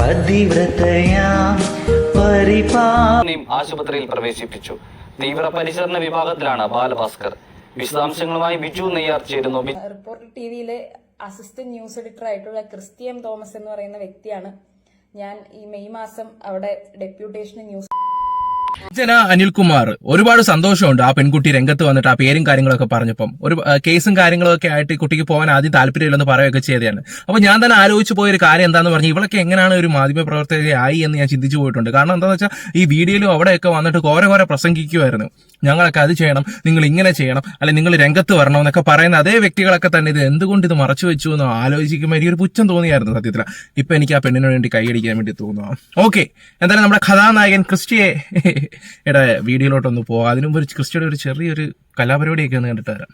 പതിവ്രതയാം ആശുപത്രിയിൽ പ്രവേശിപ്പിച്ചു. തീവ്ര പരിചരണ വിഭാഗത്തിലാണ് ബാലഭാസ്കർ. വിശദാംശങ്ങളുമായി ബിജു നെയ്യാർ ചേരുന്നു. റിപ്പോർട്ടർ ടി വിയിലെ അസിസ്റ്റന്റ് ന്യൂസ് എഡിറ്റർ ആയിട്ടുള്ള ക്രിസ്ത്യൻ തോമസ് എന്ന് പറയുന്ന വ്യക്തിയാണ്. ഞാൻ ഈ മെയ് മാസം അവിടെ ഡെപ്യൂട്ടേഷന് ന്യൂസ് ജന അനിൽകുമാർ. ഒരുപാട് സന്തോഷമുണ്ട് ആ പെൺകുട്ടി രംഗത്ത് വന്നിട്ട് ആ പേരും കാര്യങ്ങളൊക്കെ പറഞ്ഞപ്പം. ഒരു കേസും കാര്യങ്ങളൊക്കെ ആയിട്ട് കുട്ടിക്ക് പോകാൻ ആദ്യം താല്പര്യമില്ലെന്ന് പറയുകയൊക്കെ ചെയ്തതാണ്. അപ്പൊ ഞാൻ തന്നെ ആലോചിച്ച് പോയ ഒരു കാര്യം എന്താന്ന് പറഞ്ഞാൽ ഇവളൊക്കെ എങ്ങനെയാണ് ഒരു മാധ്യമ പ്രവർത്തകയായി എന്ന് ഞാൻ ചിന്തിച്ചു പോയിട്ടുണ്ട്. കാരണം എന്താണെന്ന് വെച്ചാൽ ഈ വീഡിയോയിലും അവിടെയൊക്കെ വന്നിട്ട് കോരെ കോരെ പ്രസംഗിക്കുമായിരുന്നു ഞങ്ങളൊക്കെ അത് ചെയ്യണം നിങ്ങൾ ഇങ്ങനെ ചെയ്യണം അല്ലെങ്കിൽ നിങ്ങൾ രംഗത്ത് വരണം എന്നൊക്കെ പറയുന്ന അതേ വ്യക്തികളൊക്കെ തന്നെ ഇത് എന്തുകൊണ്ട് ഇത് മറച്ചു വെച്ചു എന്ന് ആലോചിക്കുമ്പോൾ എനിക്കൊരു പുച്ഛം തോന്നിയായിരുന്നു സത്യത്തിൽ ഇപ്പൊ എനിക്ക് ആ പെണ്ണിന് വേണ്ടി കൈയടിക്കാൻ വേണ്ടി തോന്നുക ഓക്കെ എന്തായാലും നമ്മുടെ കഥാനായകൻ ക്രിസ്റ്റിയെ യുടെ വീഡിയോയിലോട്ടൊന്ന് പോകാം അതിനു മുമ്പ് ഒരു ക്രിസ്റ്റിയുടെ ഒരു ചെറിയൊരു കലാപരിപാടിയൊക്കെ ഒന്ന് കണ്ടിട്ട് വരാം.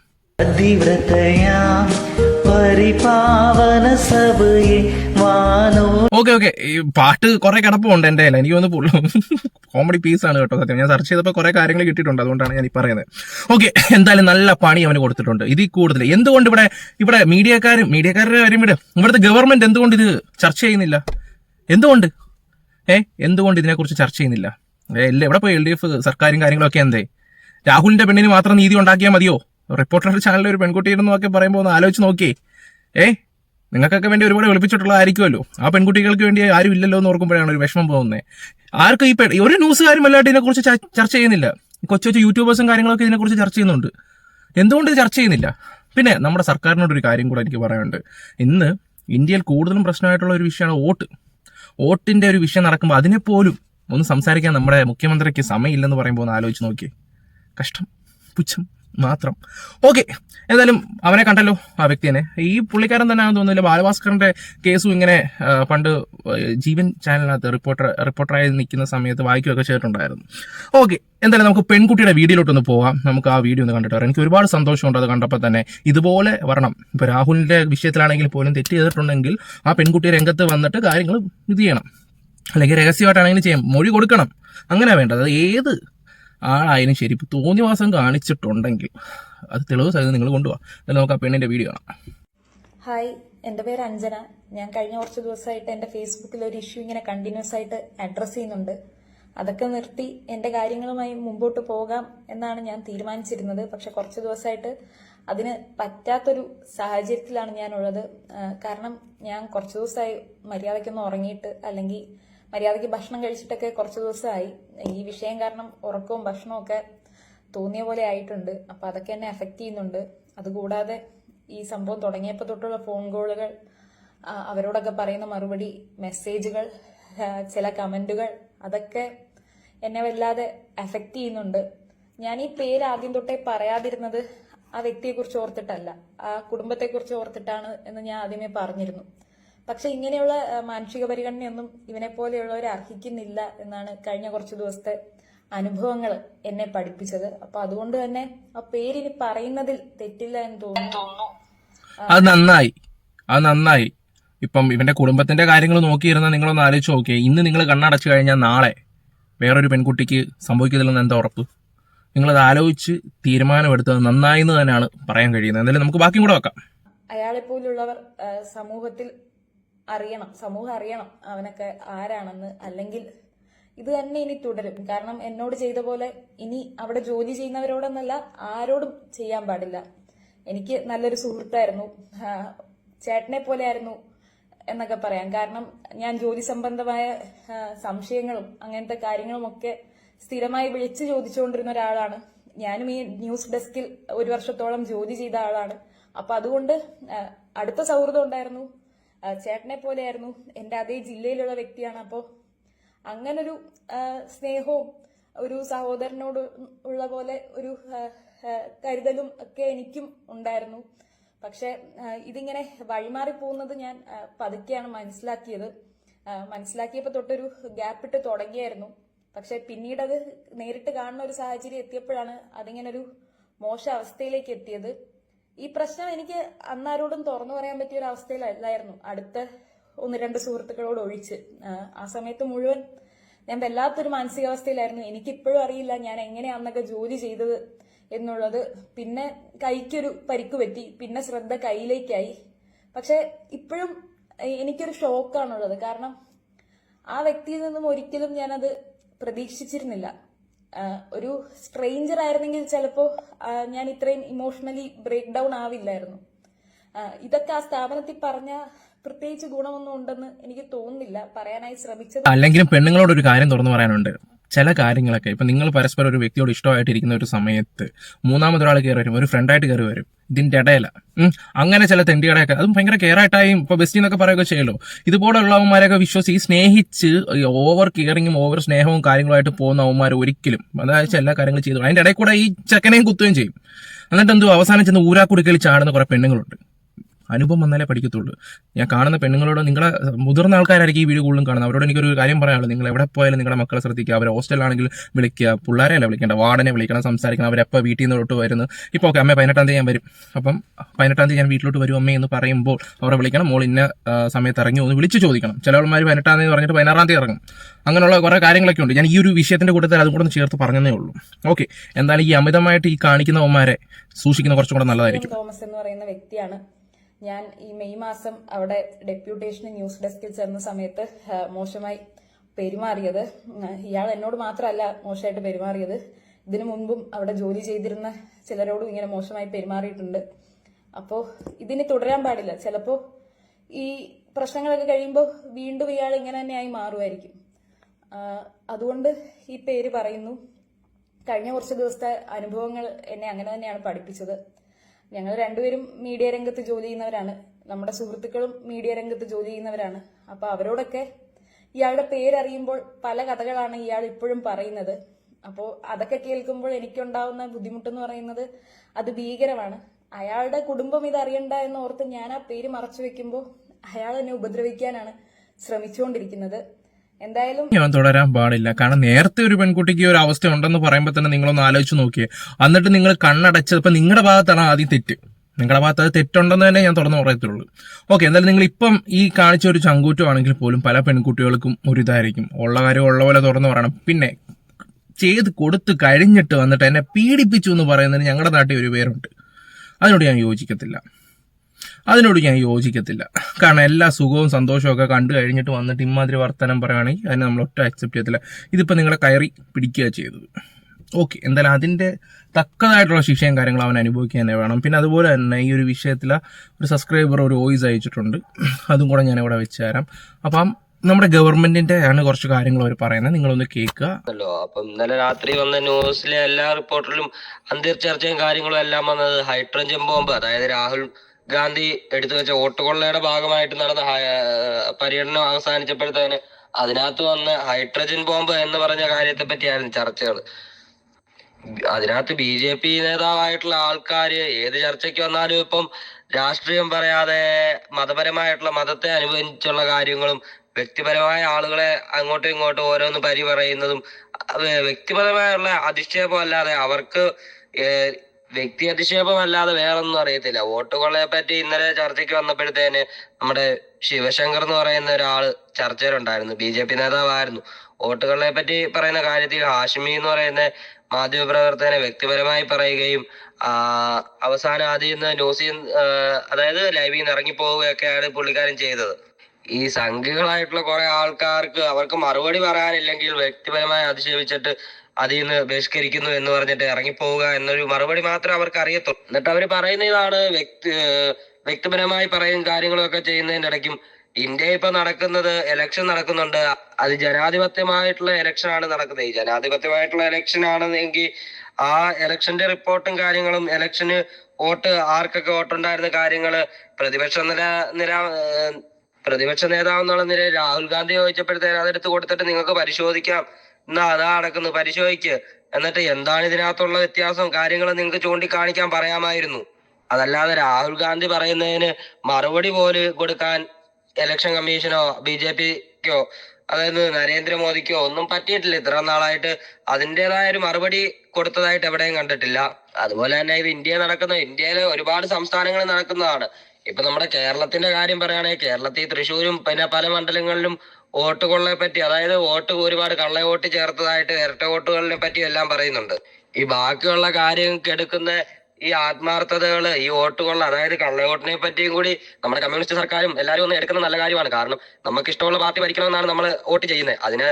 Okay okay. ഈ പാട്ട് കുറെ കിടപ്പുണ്ട് എന്റെ കയ്യിൽ എനിക്ക് ഒന്ന് പുള്ളു കോമഡി പീസാണ് കേട്ടോ സത്യം. ഞാൻ സെർച്ച് ചെയ്തപ്പോൾ കുറെ കാര്യങ്ങൾ കിട്ടിയിട്ടുണ്ട്. അതുകൊണ്ടാണ് ഞാൻ ഈ പറയുന്നത്. ഓക്കെ എന്തായാലും നല്ല പണി അവന് കൊടുത്തിട്ടുണ്ട്. ഇതിൽ കൂടുതൽ. എന്തുകൊണ്ട് ഇവിടെ ഇവിടെ മീഡിയക്കാരും മീഡിയക്കാരുടെ കാര്യം ഇവിടെ ഇവിടുത്തെ ഗവൺമെന്റ് എന്തുകൊണ്ട് ഇത് ചർച്ച ചെയ്യുന്നില്ല? എന്തുകൊണ്ട്? ഏ? എന്തുകൊണ്ട് ഇതിനെക്കുറിച്ച് ചർച്ച ചെയ്യുന്നില്ല? എവിടെ പോയി? എൽ ഡി എഫ് സർക്കാരും കാര്യങ്ങളൊക്കെ എന്തേ? രാഹുലിന്റെ പെണ്ണിന് മാത്രം നീതി ഉണ്ടാക്കിയാൽ മതിയോ? റിപ്പോർട്ടറുടെ ചാനലിൽ ഒരു പെൺകുട്ടി ഇരുന്നൊക്കെ പറയുമ്പോൾ ഒന്ന് ആലോചിച്ച് നോക്കിയേ. ഏ നിങ്ങൾക്കൊക്കെ വേണ്ടി ഒരുപാട് വിളിപ്പിച്ചിട്ടുള്ളതായിരിക്കുമല്ലോ ആ പെൺകുട്ടികൾക്ക് വേണ്ടി ആരും ഇല്ലല്ലോ എന്ന് ഓർക്കുമ്പോഴാണ് ഒരു വിഷമം പോകുന്നത് ആർക്കും ഈ ഒരു ന്യൂസുകാരും അല്ലാണ്ട് ഇതിനെക്കുറിച്ച് ചർച്ച ചെയ്യുന്നില്ല. കൊച്ചു കൊച്ചു യൂട്യൂബേഴ്സും കാര്യങ്ങളൊക്കെ ഇതിനെക്കുറിച്ച് ചർച്ച ചെയ്യുന്നുണ്ട്. എന്തുകൊണ്ട് ചർച്ച ചെയ്യുന്നില്ല? പിന്നെ നമ്മുടെ സർക്കാരിനോട് ഒരു കാര്യം കൂടെ എനിക്ക് പറയാനുണ്ട്. ഇന്ന് ഇന്ത്യയിൽ കൂടുതലും പ്രശ്നമായിട്ടുള്ള ഒരു വിഷയമാണ് വോട്ട്. വോട്ടിന്റെ ഒരു വിഷയം നടക്കുമ്പോൾ അതിനെപ്പോലും ഒന്ന് സംസാരിക്കാൻ നമ്മുടെ മുഖ്യമന്ത്രിക്ക് സമയമില്ലെന്ന് പറയുമ്പോൾ ഒന്ന് ആലോചിച്ച് നോക്കിയേ. കഷ്ടം പുച്ഛം മാത്രം. ഓക്കെ എന്തായാലും അവനെ കണ്ടല്ലോ ആ വ്യക്തിനെ. ഈ പുള്ളിക്കാരൻ തന്നെ ആണെന്ന് തോന്നുന്നില്ല. ബാലഭാസ്കറിന്റെ കേസും ഇങ്ങനെ പണ്ട് ജീവൻ ചാനലിനകത്ത് റിപ്പോർട്ടർ റിപ്പോർട്ടറായി നിൽക്കുന്ന സമയത്ത് വായിക്കുകയൊക്കെ ചെയ്തിട്ടുണ്ടായിരുന്നു. ഓക്കെ എന്തായാലും നമുക്ക് പെൺകുട്ടിയുടെ വീഡിയോയിലോട്ടൊന്ന് പോവാം. നമുക്ക് ആ വീഡിയോ ഒന്ന് കണ്ടിട്ട് വരാം. എനിക്ക് ഒരുപാട് സന്തോഷമുണ്ട് അത് കണ്ടപ്പോൾ തന്നെ. ഇതുപോലെ വരണം. ഇപ്പൊ രാഹുലിന്റെ വിഷയത്തിലാണെങ്കിൽ പോലും തെറ്റ് ചെയ്തിട്ടുണ്ടെങ്കിൽ ആ പെൺകുട്ടി രംഗത്ത് വന്നിട്ട് കാര്യങ്ങൾ ഇത് ചെയ്യണം. അല്ലെങ്കിൽ രഹസ്യമായിട്ടാണെങ്കിലും ചെയ്യാം. മൊഴി കൊടുക്കണം. അങ്ങനെ വേണ്ടത്. അത് ഏത് ആളായാലും ശരി. ഇപ്പോൾ തോന്നിവാസം കാണിച്ചിട്ടുണ്ടെങ്കിൽ അത് തെളിവ് സഹിതം നിങ്ങൾ കൊണ്ടുപോകാം നമുക്ക് ആ പെണ്ണിന്റെ വീഡിയോ കാണാം. ഹായ് എന്റെ പേര് അഞ്ജന. ഞാൻ കഴിഞ്ഞ കുറച്ച് ദിവസമായിട്ട് എന്റെ ഫേസ്ബുക്കിൽ ഒരു ഇഷ്യൂ ഇങ്ങനെ കണ്ടിന്യൂസ് ആയിട്ട് അഡ്രസ്സ് ചെയ്യുന്നുണ്ട്. അതൊക്കെ നിർത്തി എന്റെ കാര്യങ്ങളുമായി മുമ്പോട്ട് പോകാം എന്നാണ് ഞാൻ തീരുമാനിച്ചിരുന്നത്. പക്ഷെ കുറച്ച് ദിവസമായിട്ട് അതിന് പറ്റാത്തൊരു സാഹചര്യത്തിലാണ് ഞാനുള്ളത്. കാരണം ഞാൻ കുറച്ച് ദിവസമായി മര്യാദയ്ക്കൊന്ന് ഉറങ്ങിയിട്ട് അല്ലെങ്കിൽ മര്യാദയ്ക്ക് ഭക്ഷണം കഴിച്ചിട്ടൊക്കെ കുറച്ച് ദിവസമായി. ഈ വിഷയം കാരണം ഉറക്കവും ഭക്ഷണവും ഒക്കെ തോന്നിയ പോലെ ആയിട്ടുണ്ട്. അപ്പൊ അതൊക്കെ എന്നെ അഫക്റ്റ് ചെയ്യുന്നുണ്ട്. അതുകൂടാതെ ഈ സംഭവം തുടങ്ങിയപ്പോൾ തൊട്ടുള്ള ഫോൺ കോളുകൾ അവരോടൊക്കെ പറയുന്ന മറുപടി മെസ്സേജുകൾ ചില കമന്റുകൾ അതൊക്കെ എന്നെ വല്ലാതെ അഫക്റ്റ് ചെയ്യുന്നുണ്ട്. ഞാൻ ഈ പേര് ആദ്യം തൊട്ടേ പറയാതിരുന്നത് ആ വ്യക്തിയെക്കുറിച്ച് ഓർത്തിട്ടല്ല. ആ കുടുംബത്തെക്കുറിച്ച് ഓർത്തിട്ടാണ് എന്ന് ഞാൻ ആദ്യമേ പറഞ്ഞിരുന്നു. പക്ഷെ ഇങ്ങനെയുള്ള മാനുഷിക പരിഗണനയൊന്നും ഇവനെ പോലെയുള്ളവർ അർഹിക്കുന്നില്ല എന്നാണ് കഴിഞ്ഞ കുറച്ച് ദിവസത്തെ അനുഭവങ്ങൾ എന്നെ പഠിപ്പിച്ചത്. അപ്പൊ അതുകൊണ്ട് തന്നെ ആ പേരിനി പറയുന്നതിൽ തെറ്റില്ല എന്ന് തോന്നുന്നു. അത് നന്നായി. അത് നന്നായി. ഇപ്പം ഇവന്റെ കുടുംബത്തിന്റെ കാര്യങ്ങൾ നോക്കിയിരുന്ന നിങ്ങളൊന്ന് ആലോചിച്ച് നോക്കിയേ. ഇന്ന് നിങ്ങൾ കണ്ണടച്ചു കഴിഞ്ഞാൽ നാളെ വേറൊരു പെൺകുട്ടിക്ക് സംഭവിക്കത്തില്ലെന്ന് എന്താ ഉറപ്പ്? നിങ്ങൾ നിങ്ങളത് ആലോചിച്ച് തീരുമാനമെടുത്തത് നന്നായി എന്ന് തന്നെയാണ് പറയാൻ കഴിയുന്നത്. എന്തായാലും നമുക്ക് ബാക്കി കൂടെ വെക്കാം. അയാളെ പോലുള്ളവർ സമൂഹത്തിൽ അറിയണം സമൂഹം അറിയണം അവനൊക്കെ ആരാണെന്ന്. അല്ലെങ്കിൽ ഇത് തന്നെ ഇനി തുടരും. കാരണം എന്നോട് ചെയ്ത പോലെ ഇനി അവിടെ ജോലി ചെയ്യുന്നവരോടൊന്നല്ല ആരോടും ചെയ്യാൻ പാടില്ല. എനിക്ക് നല്ലൊരു സുഹൃത്തായിരുന്നു. ചേട്ടനെ പോലെ ആയിരുന്നു എന്നൊക്കെ പറയാം. കാരണം ഞാൻ ജോലി സംബന്ധമായ സംശയങ്ങളും അങ്ങനത്തെ കാര്യങ്ങളുമൊക്കെ സ്ഥിരമായി വിളിച്ചു ചോദിച്ചുകൊണ്ടിരുന്ന ഒരാളാണ്. ഞാനും ഈ ന്യൂസ് ഡെസ്കിൽ ഒരു വർഷത്തോളം ജോലി ചെയ്ത ആളാണ്. അപ്പൊ അതുകൊണ്ട് അടുത്ത സൗഹൃദം ഉണ്ടായിരുന്നു. ചേട്ടനെ പോലെയായിരുന്നു എന്റെ അതേ ജില്ലയിലുള്ള വ്യക്തിയാണ്. അപ്പോൾ അങ്ങനൊരു സ്നേഹവും ഒരു സഹോദരനോട് ഉള്ള പോലെ ഒരു കരുതലും ഒക്കെ എനിക്കും ഉണ്ടായിരുന്നു. പക്ഷെ ഇതിങ്ങനെ വഴിമാറി പോകുന്നത് ഞാൻ പതുക്കെയാണ് മനസ്സിലാക്കിയത്. മനസ്സിലാക്കിയപ്പോൾ തൊട്ടൊരു ഗ്യാപ്പിട്ട് തുടങ്ങിയായിരുന്നു. പക്ഷെ പിന്നീട് അത് നേരിട്ട് കാണുന്ന ഒരു സാഹചര്യം എത്തിയപ്പോഴാണ് അതിങ്ങനെ ഒരു മോശ അവസ്ഥയിലേക്ക് എത്തിയത്. ഈ പ്രശ്നം എനിക്ക് അന്നാരോടും തുറന്നു പറയാൻ പറ്റിയ ഒരു അവസ്ഥയിലല്ലായിരുന്നു അടുത്ത ഒന്ന് രണ്ട് സുഹൃത്തുക്കളോട് ഒഴിച്ച്. ആ, സമയത്ത് മുഴുവൻ ഞാൻ വല്ലാത്തൊരു മാനസികാവസ്ഥയിലായിരുന്നു. എനിക്കിപ്പോഴും അറിയില്ല ഞാൻ എങ്ങനെ അന്നൊക്കെ ജോലി ചെയ്തത് എന്നുള്ളത്. പിന്നെ കൈക്കൊരു പരിക്ക് പറ്റി പിന്നെ ശ്രദ്ധ കയ്യിലേക്കായി. പക്ഷെ ഇപ്പോഴും എനിക്കൊരു ഷോക്കാണുള്ളത്. കാരണം ആ വ്യക്തിയിൽ നിന്നും ഒരിക്കലും ഞാനത് പ്രതീക്ഷിച്ചിരുന്നില്ല. ഒരു സ്ട്രേഞ്ചർ ആയിരുന്നെങ്കിൽ ചിലപ്പോൾ ഞാൻ ഇത്രയും ഇമോഷണലി ബ്രേക്ക് ഡൗൺ ആവില്ലായിരുന്നു. ഇതൊക്കെ ആ സ്ഥാപനത്തിൽ പറഞ്ഞ പ്രത്യേകിച്ച് ഗുണമൊന്നും ഉണ്ടെന്ന് എനിക്ക് തോന്നുന്നില്ല. പറയാനായി ശ്രമിച്ചത് അല്ലെങ്കിലും പെണ്ണുങ്ങളോട് ഒരു കാര്യം തുറന്നു പറയാനുണ്ട്. ചില കാര്യങ്ങളൊക്കെ ഇപ്പം നിങ്ങൾ പരസ്പരം ഒരു വ്യക്തിയോട് ഇഷ്ടമായിട്ടിരിക്കുന്ന ഒരു സമയത്ത് മൂന്നാമതൊരാൾ കയറി വരും ഒരു ഫ്രണ്ടായിട്ട് കയറി വരും. ഇതിന്റെ ഇടയില. അങ്ങനെ ചില തെണ്ടികളെയൊക്കെ അതും ഭയങ്കര കെയർ ആയിട്ടായും ഇപ്പൊ ബെസ്റ്റി എന്നൊക്കെ പറയുകയൊക്കെ ചെയ്യല്ലോ ഇതുപോലുള്ളവന്മാരെയൊക്കെ വിശ്വസിച്ച് സ്നേഹിച്ച് ഓവർ കെയറിങ്ങും ഓവർ സ്നേഹവും കാര്യങ്ങളുമായിട്ട് പോകുന്ന അവന്മാർ ഒരിക്കലും അതായത് എല്ലാ കാര്യങ്ങളും ചെയ്തു. അതിന്റെ ഇടയിൽ കൂടെ ഈ ചെക്കനെയും കുത്തുകയും ചെയ്യും. എന്നിട്ട് എന്തോ അവസാനം ചെന്ന് ഊരാക്കുടുക്കയിൽ ചാടുന്ന കുറെ പെണ്ണുങ്ങളുണ്ട്. അനുഭവം വന്നാലേ പഠിക്കത്തുള്ളൂ. ഞാൻ കാണുന്ന പെണ്ണുങ്ങളോട് നിങ്ങളെ മുതിർന്ന ആൾക്കാരായിരിക്കും ഈ വീഡിയോ കൂടുതലും കാണുന്നത്. അവരോട് എനിക്കൊരു കാര്യം പറയാനുള്ളൂ നിങ്ങൾ എവിടെ പോയാലും നിങ്ങളുടെ മക്കളെ ശ്രദ്ധിക്കുക. അവർ ഹോസ്റ്റലാണെങ്കിൽ വിളിക്കുക. പിള്ളേരെയല്ല വിളിക്കേണ്ട വാർഡനെ വിളിക്കണം സംസാരിക്കണം. അവരെപ്പോൾ വീട്ടിൽ നിന്ന് തൊട്ട് വരുന്നു? ഇപ്പോൾ ഓക്കെ അമ്മ പതിനെട്ടാം തീയതി ഞാൻ വരും. അപ്പം പതിനെട്ടാം തീയതി ഞാൻ വീട്ടിലോട്ട് വരും അമ്മേ എന്ന് പറയുമ്പോൾ അവരെ വിളിക്കണം. മോൾ ഇന്ന സമയത്ത് ഇറങ്ങി ഒന്ന് വിളിച്ച് ചോദിക്കണം. ചിലവന്മാർ പതിനെട്ടാം തീയതി പറഞ്ഞിട്ട് പതിനാറാം തീയതി ഇറങ്ങും. അങ്ങനെയുള്ള കുറേ കാര്യങ്ങളൊക്കെ ഉണ്ട്. ഞാൻ ഈ ഒരു വിഷയത്തിന്റെ കൂട്ടത്തിൽ അതും കൂടെ ചേർത്ത് പറഞ്ഞതേ ഉള്ളൂ. ഓക്കെ എന്തായാലും ഈ അമിതമായിട്ട് ഈ കാണിക്കുന്നവന്മാരെ സൂക്ഷിക്കുന്ന കുറച്ചും കൂടെ നല്ലതായിരിക്കും. തോമസ് എന്ന് പറയുന്ന വ്യക്തിയാണ് ഞാൻ ഈ മെയ് മാസം അവിടെ ഡെപ്യൂട്ടേഷന് ന്യൂസ് ഡെസ്കിൽ ചേർന്ന സമയത്ത് മോശമായി പെരുമാറിയത്. ഇയാൾ എന്നോട് മാത്രമല്ല മോശമായിട്ട് പെരുമാറിയത്. ഇതിനു മുൻപും അവിടെ ജോലി ചെയ്തിരുന്ന ചിലരോടും ഇങ്ങനെ മോശമായി പെരുമാറിയിട്ടുണ്ട്. അപ്പോൾ ഇതിന് തുടരാൻ പാടില്ല. ചിലപ്പോൾ ഈ പ്രശ്നങ്ങളൊക്കെ കഴിയുമ്പോൾ വീണ്ടും ഇയാൾ ഇങ്ങനെ തന്നെയായി മാറുമായിരിക്കും. അതുകൊണ്ട് ഈ പേര് പറയുന്നു. കഴിഞ്ഞ കുറച്ച് ദിവസത്തെ അനുഭവങ്ങൾ എന്നെ അങ്ങനെ തന്നെയാണ് പഠിപ്പിച്ചത്. ഞങ്ങൾ രണ്ടുപേരും മീഡിയ രംഗത്ത് ജോലി ചെയ്യുന്നവരാണ്. നമ്മുടെ സുഹൃത്തുക്കളും മീഡിയ രംഗത്ത് ജോലി ചെയ്യുന്നവരാണ്. അപ്പൊ അവരോടൊക്കെ ഇയാളുടെ പേരറിയുമ്പോൾ പല കഥകളാണ് ഇയാൾ ഇപ്പോഴും പറയുന്നത്. അപ്പോൾ അതൊക്കെ കേൾക്കുമ്പോൾ എനിക്കുണ്ടാവുന്ന ബുദ്ധിമുട്ടെന്ന് പറയുന്നത് അത് ഭീകരമാണ്. അയാളുടെ കുടുംബം ഇത് അറിയണ്ട എന്ന് ഓർത്ത് ഞാൻ ആ പേര് മറച്ചു വെക്കുമ്പോൾ അയാൾ എന്നെ ഉപദ്രവിക്കാനാണ് ശ്രമിച്ചുകൊണ്ടിരിക്കുന്നത്. എന്തായാലും ഞാൻ തുടരാൻ പാടില്ല. കാരണം നേരത്തെ ഒരു പെൺകുട്ടിക്ക് ഒരു അവസ്ഥ ഉണ്ടെന്ന് പറയുമ്പോൾ തന്നെ നിങ്ങളൊന്ന് ആലോചിച്ച് നോക്കിയേ. എന്നിട്ട് നിങ്ങൾ കണ്ണടച്ചപ്പോൾ നിങ്ങളുടെ ഭാഗത്താണ് ആദ്യം തെറ്റ്. നിങ്ങളുടെ ഭാഗത്ത് അത് തെറ്റുണ്ടെന്ന് തന്നെ ഞാൻ തുറന്നു പറയത്തുള്ളൂ. ഓക്കെ എന്തായാലും നിങ്ങൾ ഇപ്പം ഈ കാണിച്ച ഒരു ചങ്കൂറ്റമാണെങ്കിൽ പോലും പല പെൺകുട്ടികൾക്കും ഒരു ഇതായിരിക്കും ഉള്ള കാര്യം ഉള്ള പോലെ തുറന്നു പറയണം. പിന്നെ ചെയ്ത് കൊടുത്ത് കഴിഞ്ഞിട്ട് വന്നിട്ട് എന്നെ പീഡിപ്പിച്ചു എന്ന് പറയുന്നതിന് ഞങ്ങളുടെ നാട്ടിൽ ഒരു പേരുണ്ട്. അതിനോട് ഞാൻ യോജിക്കത്തില്ല. അതിനോട് ഞാൻ യോജിക്കത്തില്ല. കാരണം എല്ലാ സുഖവും സന്തോഷവും ഒക്കെ കണ്ടു കഴിഞ്ഞിട്ട് വന്നിട്ട് ഇമാതിരി വർത്തനം പറയുകയാണെങ്കിൽ അതിനെ നമ്മൾ ഒട്ടും അക്സെപ്റ്റ് ചെയ്യത്തില്ല. ഇതിപ്പോൾ നിങ്ങളെ കയറി പിടിക്കുക ചെയ്തത്. ഓക്കെ എന്തായാലും അതിന്റെ തക്കതായിട്ടുള്ള ശിക്ഷയും കാര്യങ്ങളും അവൻ അനുഭവിക്കുക തന്നെ വേണം. പിന്നെ അതുപോലെ തന്നെ ഈ ഒരു വിഷയത്തിൽ ഒരു സബ്സ്ക്രൈബർ ഒരു വോയിസ് അയച്ചിട്ടുണ്ട്. അതും കൂടെ ഞാൻ ഇവിടെ വെച്ച് തരാം. അപ്പം നമ്മുടെ ഗവൺമെന്റിന്റെ ആണ് കുറച്ച് കാര്യങ്ങൾ അവർ പറയുന്നത്. നിങ്ങളൊന്ന് കേൾക്കുക. അല്ലോ അപ്പം ഇന്നലെ രാത്രി വന്ന ന്യൂസിലെ എല്ലാ റിപ്പോർട്ടിലും അന്ത്യചർച്ചയും കാര്യങ്ങളും എല്ലാം വന്നത് ഹൈഡ്രജൻ ബോംബ് അതായത് രാഹുൽ ഗാന്ധി എടുത്തു വെച്ച ഓട്ടുകൊള്ളയുടെ ഭാഗമായിട്ട് നടന്ന പര്യടനം അവസാനിച്ചപ്പോഴത്തേന് അതിനകത്ത് വന്ന ഹൈഡ്രജൻ ബോംബ് എന്ന് പറഞ്ഞ കാര്യത്തെ പറ്റിയായിരുന്നു ചർച്ചകൾ അതിനകത്ത് ബി ജെ പി നേതാവായിട്ടുള്ള ആൾക്കാര് ഏത് ചർച്ചയ്ക്ക് വന്നാലും ഇപ്പം രാഷ്ട്രീയം പറയാതെ മതപരമായിട്ടുള്ള മതത്തെ അനുബന്ധിച്ചുള്ള കാര്യങ്ങളും വ്യക്തിപരമായ ആളുകളെ അങ്ങോട്ടും ഇങ്ങോട്ടും ഓരോന്ന് പരി പറയുന്നതും വ്യക്തിപരമായുള്ള അധിക്ഷേപം അല്ലാതെ അവർക്ക് വ്യക്തി അധിക്ഷേപം അല്ലാതെ വേറൊന്നും അറിയത്തില്ല. വോട്ടുകളെ പറ്റി ഇന്നലെ ചർച്ചയ്ക്ക് വന്നപ്പോഴത്തേന് നമ്മുടെ ശിവശങ്കർ എന്ന് പറയുന്ന ഒരാൾ ചർച്ചയിലുണ്ടായിരുന്നു. ബി ജെ പി നേതാവായിരുന്നു. വോട്ടുകളെ പറ്റി പറയുന്ന കാര്യത്തിൽ ഹാഷിമി എന്ന് പറയുന്ന മാധ്യമപ്രവർത്തകനെ വ്യക്തിപരമായി പറയുകയും ആ, അവസാനം അതിൽ നിന്ന് ന്യൂസിൽ അതായത് ലൈവിൽ നിന്ന് ഇറങ്ങിപ്പോവുകയൊക്കെയാണ് പുള്ളിക്കാരൻ ചെയ്തത്. ഈ സംഘികളായിട്ടുള്ള കുറെ ആൾക്കാർക്ക് അവർക്ക് മറുപടി പറയാനില്ലെങ്കിൽ വ്യക്തിപരമായി അധിക്ഷേപിച്ചിട്ട് അതിൽ നിന്ന് ബഹിഷ്കരിക്കുന്നു എന്ന് പറഞ്ഞിട്ട് ഇറങ്ങിപ്പോവുക എന്നൊരു മറുപടി മാത്രമേ അവർക്ക് അറിയത്തുള്ളൂ എന്നിട്ട് അവർ പറയുന്ന ഇതാണ് വ്യക്തി വ്യക്തിപരമായി പറയും കാര്യങ്ങളൊക്കെ ചെയ്യുന്നതിന്റെ ഇടയ്ക്കും ഇന്ത്യ ഇപ്പൊ നടക്കുന്നത് എലക്ഷൻ നടക്കുന്നുണ്ട്. അത് ജനാധിപത്യമായിട്ടുള്ള എലക്ഷൻ ആണ് നടക്കുന്നത്. ഈ ജനാധിപത്യമായിട്ടുള്ള എലക്ഷൻ ആണെങ്കിൽ ആ എലക്ഷന്റെ റിപ്പോർട്ടും കാര്യങ്ങളും എലക്ഷന് വോട്ട് ആർക്കൊക്കെ വോട്ടുണ്ടായിരുന്ന കാര്യങ്ങൾ പ്രതിപക്ഷ നില നില പ്രതിപക്ഷ നേതാവ് എന്നുള്ള നിലയിൽ രാഹുൽ ഗാന്ധി ചോദിച്ചപ്പോഴത്തേന് അതെടുത്ത് കൊടുത്തിട്ട് നിങ്ങൾക്ക് പരിശോധിക്കാം. എന്നാ അതാ നടക്കുന്നു? പരിശോധിക്ക് എന്നിട്ട് എന്താണ് ഇതിനകത്തുള്ള വ്യത്യാസം? കാര്യങ്ങൾ നിങ്ങൾക്ക് ചൂണ്ടിക്കാണിക്കാൻ പറയാമായിരുന്നു. അതല്ലാതെ രാഹുൽ ഗാന്ധി പറയുന്നതിന് മറുപടി പോലെ കൊടുക്കാൻ ഇലക്ഷൻ കമ്മീഷനോ ബി ജെ പിക്കോ അതായത് നരേന്ദ്രമോദിക്കോ ഒന്നും പറ്റിയിട്ടില്ല. ഇത്ര നാളായിട്ട് അതിന്റെതായ ഒരു മറുപടി കൊടുത്തതായിട്ട് എവിടെയും കണ്ടിട്ടില്ല. അതുപോലെ തന്നെ ഇത് ഇന്ത്യ നടക്കുന്ന ഇന്ത്യയിലെ ഒരുപാട് സംസ്ഥാനങ്ങളിൽ നടക്കുന്നതാണ്. ഇപ്പൊ നമ്മുടെ കേരളത്തിന്റെ കാര്യം പറയുകയാണെങ്കിൽ കേരളത്തിൽ തൃശ്ശൂരും പിന്നെ പല മണ്ഡലങ്ങളിലും വോട്ട് കൊള്ളയെ പറ്റി അതായത് വോട്ട് ഒരുപാട് കള്ള വോട്ട് ചേർത്തതായിട്ട് ഇരട്ട വോട്ടുകളിനെ പറ്റി എല്ലാം പറയുന്നുണ്ട്. ഈ ബാക്കിയുള്ള കാര്യം കെടുക്കുന്ന ഈ ആത്മാർത്ഥതകൾ ഈ വോട്ടുകൊള്ള അതായത് കള്ളവോട്ടിനെ പറ്റിയും കൂടി നമ്മുടെ കമ്മ്യൂണിസ്റ്റ് സർക്കാരും എല്ലാവരും ഒന്ന് എടുക്കുന്ന നല്ല കാര്യമാണ്. കാരണം നമുക്ക് ഇഷ്ടമുള്ള പാർട്ടി ഭരിക്കണമെന്നാണ് നമ്മൾ വോട്ട് ചെയ്യുന്നത്. അതിന്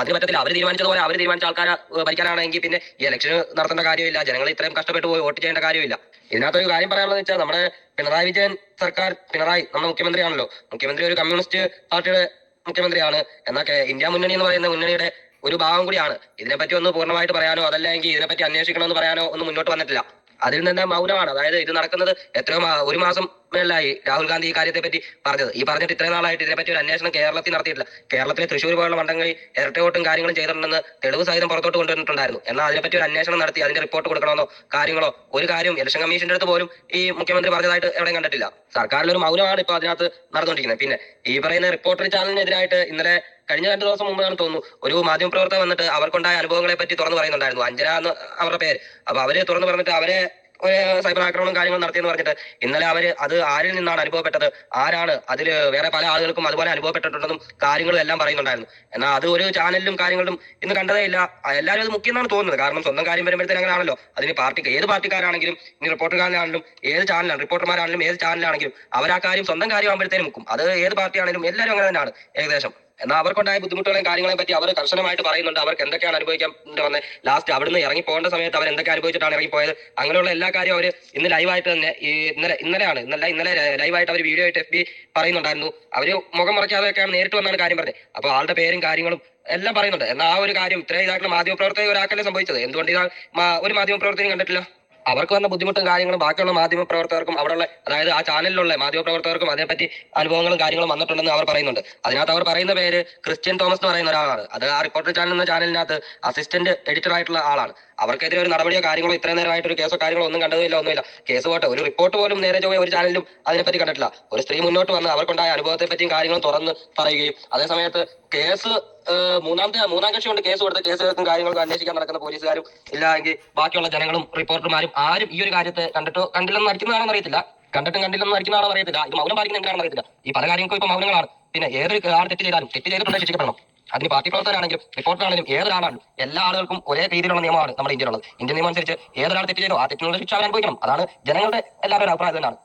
അതിന് പറ്റത്തില്ല. അവർ തീരുമാനിച്ചതുപോലെ അവർ തീരുമാനിച്ച ആൾക്കാരെ ഭരിക്കാനാണെങ്കിൽ പിന്നെ ഈ ഇലക്ഷൻ നടത്തേണ്ട കാര്യമില്ല. ജനങ്ങൾ ഇത്രയും കഷ്ടപ്പെട്ട് പോയി വോട്ട് ചെയ്യേണ്ട കാര്യമില്ല. ഇതിനകത്തൊരു കാര്യം പറയാനുള്ളത് വെച്ചാൽ നമ്മുടെ പിണറായി വിജയൻ സർക്കാർ പിണറായി നമ്മുടെ മുഖ്യമന്ത്രിയാണല്ലോ. മുഖ്യമന്ത്രി ഒരു കമ്മ്യൂണിസ്റ്റ് പാർട്ടിയുടെ മുഖ്യമന്ത്രിയാണ്. എന്നാൽ ഇന്ത്യ മുന്നണി എന്ന് പറയുന്ന മുന്നണിയുടെ ഒരു ഭാഗം കൂടിയാണ്. ഇതിനെപ്പറ്റി ഒന്ന് പൂർണമായിട്ട് പറയാനോ അതല്ലെങ്കിൽ ഇതിനെപ്പറ്റി അന്വേഷിക്കണമെന്ന് പറയാനോ ഒന്നും മുന്നോട്ട് വന്നിട്ടില്ല. അതിൽ നിന്ന് മൗനമാണ്. അതായത് ഇത് നടക്കുന്നത് എത്രയോ ഒരു മാസം മേളിലായി രാഹുൽ ഗാന്ധി ഈ കാര്യത്തെ പറ്റി പറഞ്ഞത്. ഈ പറഞ്ഞിട്ട് ഇത്രയും നാളായിട്ട് ഇതിനെപ്പറ്റി ഒരു അന്വേഷണം കേരളത്തിൽ നടത്തിയിട്ടില്ല. കേരളത്തിലെ തൃശ്ശൂർ പോലുള്ള മണ്ഡലങ്ങളിൽ ഇരട്ട വോട്ടും കാര്യങ്ങളും ചെയ്തിട്ടുണ്ടെന്ന് തെളിവ് സഹിതം പുറത്തോട്ട് കൊണ്ടുവന്നിട്ടുണ്ടായിരുന്നു. എന്നാൽ അതിനെപ്പറ്റി ഒരു അന്വേഷണം നടത്തി അതിന്റെ റിപ്പോർട്ട് കൊടുക്കണമെന്നോ കാര്യങ്ങളോ ഒരു കാര്യം ഇലക്ഷൻ കമ്മീഷന്റെ അടുത്ത് പോലും ഈ മുഖ്യമന്ത്രി പറഞ്ഞതായിട്ട് എവിടെയും കണ്ടിട്ടില്ല. സർക്കാരിലൊരു മൗനമാണ് ഇപ്പൊ അതിനകത്ത് നടന്നുകൊണ്ടിരിക്കുന്നത്. പിന്നെ ഈ പറയുന്ന റിപ്പോർട്ടർ ചാനലിനെതിരായിട്ട് ഇന്നലെ കഴിഞ്ഞ രണ്ട് ദിവസം മുമ്പാണ് തോന്നുന്നു ഒരു മാധ്യമപ്രവർത്തകർ വന്നിട്ട് അവർക്കുണ്ടായ അനുഭവങ്ങളെ പറ്റി തുറന്നു പറയുന്നുണ്ടായിരുന്നു. അഞ്ജന എന്ന് അവരുടെ പേര്. അപ്പൊ അവർ തുറന്നു പറഞ്ഞിട്ട് അവരെ ഒരു സൈബർ ആക്രമണം കാര്യങ്ങളും നടത്തിയെന്ന് പറഞ്ഞിട്ട് ഇന്നലെ അവർ അത് ആരിൽ നിന്നാണ് അനുഭവപ്പെട്ടത്? ആരാണ്? അതിൽ വേറെ പല ആളുകൾക്കും അതുപോലെ അനുഭവപ്പെട്ടിട്ടുണ്ടെന്നും കാര്യങ്ങളും എല്ലാം പറയുന്നുണ്ടായിരുന്നു. എന്നാൽ അത് ഒരു ചാനലിലും കാര്യങ്ങളും ഇന്ന് കണ്ടതേ ഇല്ല. എല്ലാവരും അത് മുഖ്യമെന്നാണ് തോന്നുന്നത്. കാരണം സ്വന്തം കാര്യം വരുമ്പോഴത്തേനും അങ്ങനെയാണല്ലോ. അതിന് പാർട്ടി ഏത് പാർട്ടിക്കാരാണെങ്കിലും ഇനി റിപ്പോർട്ടുകാരനാണെങ്കിലും ഏത് ചാനലാണ് റിപ്പോർട്ടർമാരാണെങ്കിലും ഏത് ചാനലാണെങ്കിലും അവർ ആ കാര്യം സ്വന്തം കാര്യമാകുമ്പോഴത്തേനും മുക്കും. അത് ഏത് പാർട്ടിയാണെങ്കിലും എല്ലാവരും അങ്ങനെ തന്നെയാണ് ഏകദേശം. എന്നാൽ അവർക്കുണ്ടായ ബുദ്ധിമുട്ടുകളെയും കാര്യങ്ങളെയും പറ്റി അവർ കർശനമായിട്ട് പറയുന്നുണ്ട്. അവർക്ക് എന്തൊക്കെയാണ് അനുഭവിക്കാൻ വന്നത് ലാസ്റ്റ് അവിടുന്ന് ഇറങ്ങി പോകേണ്ട സമയത്ത് അവർ എന്തൊക്കെ അനുഭവിച്ചിട്ടാണ് ഇറങ്ങിപ്പോയത് അങ്ങനെയുള്ള എല്ലാ കാര്യവും അവർ ഇന്ന് ലൈവായിട്ട് തന്നെ ഈ ഇന്നലെ ഇന്നലെയാണ് ഇന്നലെ ഇന്നലെ ലൈവായിട്ട് അവർ വീഡിയോ ആയിട്ട് എഫ് ബി പറയുന്നുണ്ടായിരുന്നു. അവർ മുഖം മറയ്ക്കാതെയൊക്കെയാണ് നേരിട്ട് വന്നാണ് കാര്യം പറഞ്ഞത് അപ്പോൾ ആളുടെ പേരും കാര്യങ്ങളും എല്ലാം പറയുന്നുണ്ട്. എന്നാൽ ആ ഒരു കാര്യം ഇത്രയും ഇതായിട്ടുള്ള മാധ്യമപ്രവർത്തകർ ഒരാൾക്കല്ലേ സംഭവിച്ചത്? എന്തുകൊണ്ട് ഇതാ ഒരു മാധ്യമപ്രവർത്തകനും കണ്ടിട്ടില്ല? അവർക്ക് വന്ന ബുദ്ധിമുട്ടും കാര്യങ്ങളും ബാക്കിയുള്ള മാധ്യമ പ്രവർത്തകർക്കും അവിടെയുള്ള അതായത് ആ ചാനലിലുള്ള മാധ്യമ പ്രവർത്തകർക്കും അതിനെപ്പറ്റി അനുഭവങ്ങളും കാര്യങ്ങളും വന്നിട്ടുണ്ടെന്ന് അവർ പറയുന്നുണ്ട്. അതിനകത്ത് അവർ പറയുന്ന പേര് ക്രിസ്ത്യൻ തോമസ് എന്ന് പറയുന്ന ഒരാളാണ്. അത് ആ റിപ്പോർട്ടർ ചാനൽ എന്ന ചാനലിനകത്ത് അസിസ്റ്റന്റ് എഡിറ്റർ ആയിട്ടുള്ള ആളാണ്. അവർക്കെതിരെ ഒരു നടപടിയോ കാര്യങ്ങളോ ഇത്രയും നേരമായിട്ട് ഒരു കേസോ കാര്യങ്ങളോ ഒന്നും കണ്ടതുമില്ല ഒന്നുമില്ല. കേസ് പോട്ടെ ഒരു റിപ്പോർട്ട് പോലും നേരെ ചൊവ്വേ ഒരു ചാനലിലും അതിനെപ്പറ്റി കണ്ടിട്ടില്ല. ഒരു സ്ത്രീ മുന്നോട്ട് വന്ന് അവർക്കുണ്ടായ അനുഭവത്തെ പറ്റിയും കാര്യങ്ങളും തുറന്ന് പറയുകയും അതേസമയത്ത് കേസ് മൂന്നാമത്തെ മൂന്നാം കക്ഷി കൊണ്ട് കേസ് കൊടുത്ത് കേസുകൾക്കും കാര്യങ്ങൾക്കും അന്വേഷിക്കാൻ നടക്കുന്ന പോലീസുകാരും ഇല്ല എങ്കിൽ ബാക്കിയുള്ള ജനങ്ങളും റിപ്പോർട്ടർമാരും ആരും ഈ ഒരു കാര്യത്തെ കണ്ടിട്ടോ കണ്ടില്ലെന്ന് നടിക്കുന്നതാണെന്ന് അറിയത്തില്ല. കണ്ടിട്ടും കണ്ടില്ലെന്ന് നടിക്കുന്നതാണെന്ന് അറിയത്തില്ല. ഇത് മൗനം പാലിക്കുന്ന എന്താണെന്ന് അറിയത്തില്ല. ഈ പല കാര്യങ്ങൾക്കും ഇപ്പൊ മൗനങ്ങളാണ്. പിന്നെ ഏതൊരു ആൾ തെറ്റ് ചെയ്താലും തെറ്റ് ചെയ്തിട്ടുണ്ടെങ്കിൽ ശിക്ഷിക്കപ്പെടണം അതിന് പാർട്ടി പ്രവർത്തകരാണെങ്കിലും റിപ്പോർട്ടറാണെങ്കിലും ഏതൊരാളാണ് എല്ലാ ആളുകൾക്കും ഒരേ രീതിയിലുള്ള നിയമമാണ് നമ്മുടെ ഇന്ത്യയിലുള്ളത്. ഇന്ത്യൻ നിയമം അനുസരിച്ച് ഏതൊരാൾ തെറ്റ് ചെയ്തോ ആ തെറ്റിനുള്ള ശിക്ഷ അനുഭവിക്കണം. അതാണ് ജനങ്ങളുടെ എല്ലാവരുടെ അഭിപ്രായം തന്നെയാണ്